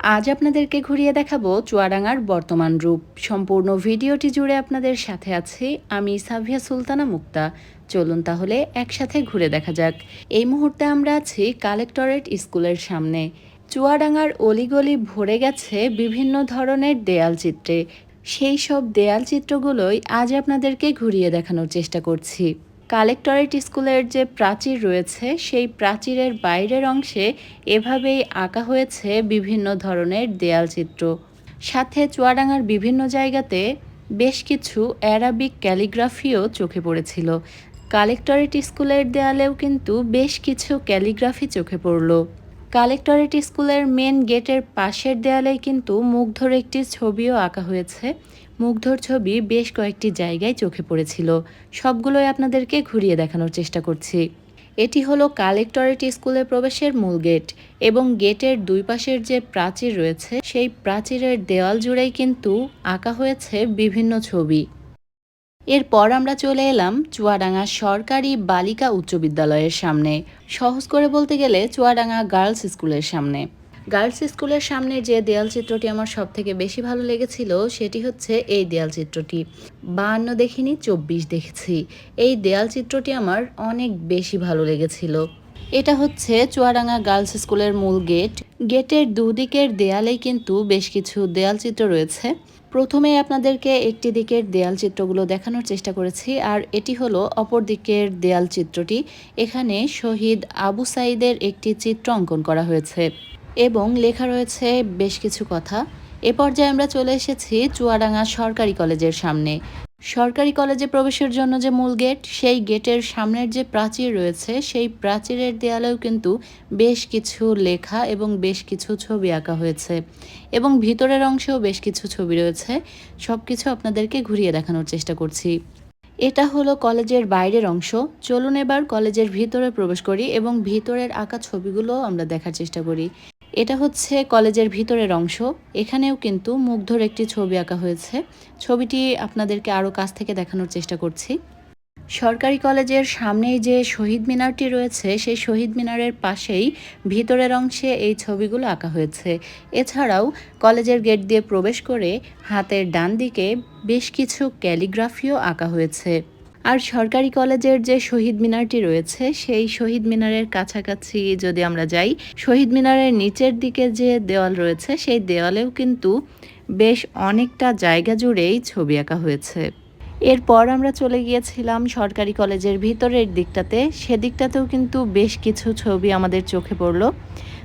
আজ আপনাদেরকে ঘুরিয়ে দেখাবো চুয়াডাঙ্গার বর্তমান রূপ। সম্পূর্ণ ভিডিওটি জুড়ে আপনাদের সাথে আছি আমি সাভিয়া সুলতানা মুক্তা। চলুন তাহলে একসাথে ঘুরে দেখা যাক। এই মুহূর্তে আমরা আছি কালেক্টরেট স্কুলের সামনে। চুয়াডাঙ্গার অলিগলি ভরে গেছে বিভিন্ন ধরনের দেয়াল চিত্রে। সেই সব দেয়াল চিত্রগুলোই আজ আপনাদেরকে ঘুরিয়ে দেখানোর চেষ্টা করছি। কালেক্টরেট স্কুলের যে প্রাচীর রয়েছে, সেই প্রাচীরের বাইরের অংশে এভাবেই আঁকা হয়েছে বিভিন্ন ধরনের দেয়াল চিত্র। সাথে চুয়াডাঙ্গার বিভিন্ন জায়গাতে বেশ কিছু অ্যারাবিক ক্যালিগ্রাফিও চোখে পড়েছিল। কালেক্টরেট স্কুলের দেয়ালেও কিন্তু বেশ কিছু ক্যালিগ্রাফি চোখে পড়ল। কালেক্টরেট স্কুলের মেন গেটের পাশের দেয়ালেই কিন্তু মুগ্ধর একটি ছবিও আঁকা হয়েছে। মুগ্ধর ছবি বেশ কয়েকটি জায়গায় চোখে পড়েছিল। সবগুলোই আপনাদেরকে ঘুরিয়ে দেখানোর চেষ্টা করছি। এটি হলো কালেক্টরেট স্কুলে প্রবেশের মূল গেট এবং গেটের দুই পাশের যে প্রাচীর রয়েছে, সেই প্রাচীরের দেওয়াল জুড়েই কিন্তু আঁকা হয়েছে বিভিন্ন ছবি। এরপর আমরা চলে এলাম চুয়াডাঙ্গা সরকারি বালিকা উচ্চ বিদ্যালয়ের সামনে। সহজ করে বলতে গেলে চুয়াডাঙ্গা গার্লস স্কুলের সামনে। গার্লস স্কুলের সামনে যে দেয়াল চিত্রটি আমার সব থেকে বেশি ভালো লেগেছিল সেটি হচ্ছে এই দেয়াল চিত্রটি। বাহান্ন দেখিনি, চব্বিশ দেখেছি। এই দেয়াল চিত্রটি আমার অনেক বেশি ভালো লেগেছিল। এটা হচ্ছে চুয়াডাঙ্গা গার্লস স্কুলের মূল গেট। গেটের দুদিকের দেয়ালেই কিন্তু বেশ কিছু দেয়াল চিত্র রয়েছে। প্রথমে আপনাদেরকে একটি দিকের দেয়াল চিত্রগুলো দেখানোর চেষ্টা করেছি, আর এটি হলো অপর দিকের দেয়াল চিত্রটি। এখানে শহীদ আবু সাইদের একটি চিত্র অঙ্কন করা হয়েছে এবং লেখা রয়েছে বেশ কিছু কথা। এ পর্যায়ে আমরা চলে এসেছি চুয়াডাঙ্গা সরকারি কলেজের সামনে। সরকারি কলেজে প্রবেশের জন্য যে মূল গেট, সেই গেটের সামনের যে প্রাচীর রয়েছে, সেই প্রাচীরের দেয়ালেও কিন্তু বেশ কিছু লেখা এবং বেশ কিছু ছবি আঁকা হয়েছে এবং ভিতরের অংশেও বেশ কিছু ছবি রয়েছে। সব কিছু আপনাদেরকে ঘুরিয়ে দেখানোর চেষ্টা করছি। এটা হলো কলেজের বাইরের অংশ। চলুন এবার কলেজের ভিতরে প্রবেশ করি এবং ভিতরের আঁকা ছবিগুলো আমরা দেখার চেষ্টা করি। এটা হচ্ছে কলেজের ভিতরের অংশ। এখানেও কিন্তু মুগ্ধর একটি ছবি আঁকা হয়েছে। ছবিটি আপনাদেরকে আরও কাছ থেকে দেখানোর চেষ্টা করছি। সরকারি কলেজের সামনেই যে শহীদ মিনারটি রয়েছে, সেই শহীদ মিনারের পাশেই ভিতরের অংশে এই ছবিগুলো আঁকা হয়েছে। এছাড়াও কলেজের গেট দিয়ে প্রবেশ করে হাতের ডান দিকে বেশ কিছু ক্যালিগ্রাফিও আঁকা হয়েছে। আর সরকারি কলেজের যে শহীদ মিনারটি রয়েছে, সেই শহীদ মিনারের কাছাকাছি যদি আমরা যাই, শহীদ মিনারের নিচের দিকে যে দেওয়াল রয়েছে, সেই দেওয়ালেও কিন্তু বেশ অনেকটা জায়গা জুড়েই ছবি আঁকা হয়েছে। এরপর আমরা চলে গিয়েছিলাম সরকারি কলেজের ভিতরের দিকটাতে। সেদিকটাতেও কিন্তু বেশ কিছু ছবি আমাদের চোখে পড়ল।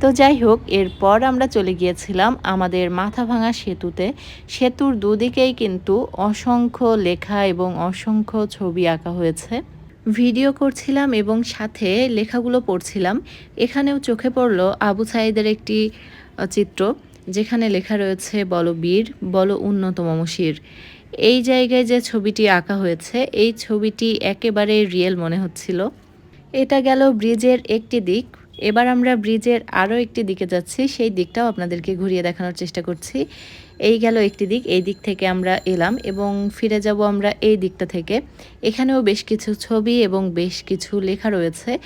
তো যাই হোক, এরপর আমরা চলে গিয়েছিলাম আমাদের মাথা ভাঙা সেতুতে। সেতুর দুদিকেই কিন্তু অসংখ্য লেখা এবং অসংখ্য ছবি আঁকা হয়েছে। ভিডিও করছিলাম এবং সাথে লেখাগুলো পড়ছিলাম। এখানেও চোখে পড়ল আবু সাইদের একটি চিত্র, যেখানে লেখা রয়েছে, বলো বীর, বলো উন্নত মমশির এই জায়গায় যে ছবিটি আঁকা হয়েছে, এই ছবিটি একেবারে রিয়েল মনে হচ্ছিল। এটা গেল ব্রিজের একটি দিক এবার আমরা ব্রিজের আরও একটি দিকে যাচ্ছি, সেই দিকটাও আপনাদেরকে ঘুরিয়ে দেখানোর চেষ্টা করছি। এই গেল একটি দিক, এই দিক থেকে আমরা এলাম এবং ফিরে যাব আমরা এই দিকটা থেকে। এখানেও বেশ কিছু ছবি এবং বেশ কিছু লেখা রয়েছে।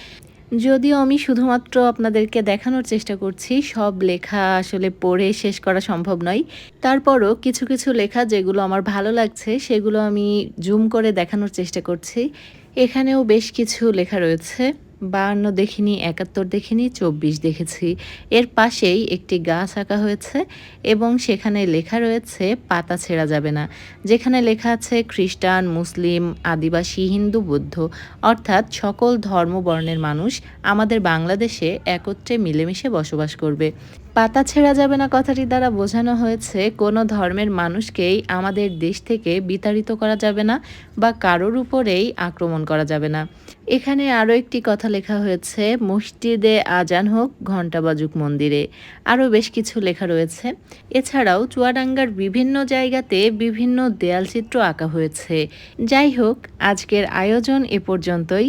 যদিও আমি শুধুমাত্র আপনাদেরকে দেখানোর চেষ্টা করছি, সব লেখা আসলে পড়ে শেষ করা সম্ভব নয়। তারপরও কিছু কিছু লেখা যেগুলো আমার ভালো লাগছে, সেগুলো আমি জুম করে দেখানোর চেষ্টা করছি। এখানেও বেশ কিছু লেখা রয়েছে। বাহান্ন দেখিনি, একাত্তর দেখিনি, চব্বিশ দেখেছি। এর পাশেই একটি গাছ আঁকা হয়েছে এবং সেখানে লেখা রয়েছে, পাতা ছেঁড়া যাবে না। যেখানে লেখা আছে, খ্রিস্টান, মুসলিম, আদিবাসী, হিন্দু, বৌদ্ধ। অর্থাৎ সকল ধর্মবর্ণের মানুষ আমাদের বাংলাদেশে একত্রে মিলেমিশে বসবাস করবে। পাতা ছেঁড়া যাবে না কথাটি দ্বারা বোঝানো হয়েছে, কোনো ধর্মের মানুষকেই আমাদের দেশ থেকে বিতাড়িত করা যাবে না বা কারোর উপরেই আক্রমণ করা যাবে না। এখানে আরও একটি কথা লেখা হয়েছে, মসজিদে আজান হোক, ঘণ্টা বাজুক মন্দিরে। আরও বেশ কিছু লেখা রয়েছে। এছাড়াও চুয়াডাঙ্গার বিভিন্ন জায়গাতে বিভিন্ন দেয়ালচিত্র আঁকা হয়েছে। যাই হোক, আজকের আয়োজন এ পর্যন্তই।